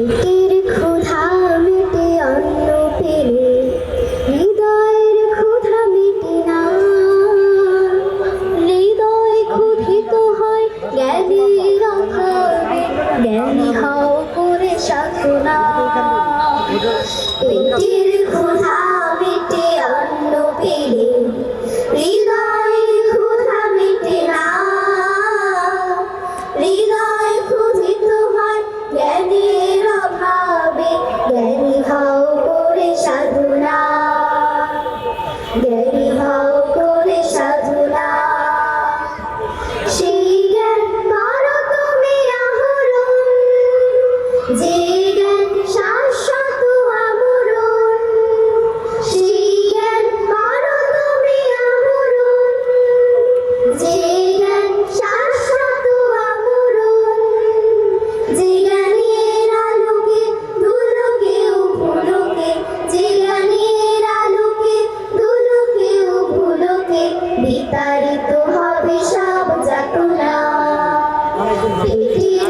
পেটের মেটে অন্ন পেলে, হৃদয়ের ক্ষুধা মেটে না। হৃদয় ক্ষুধিত হয় জ্ঞানীর জ্ঞানী হও করে সাধনা। পেটের ক্ষুধা 点点滴滴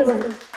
这个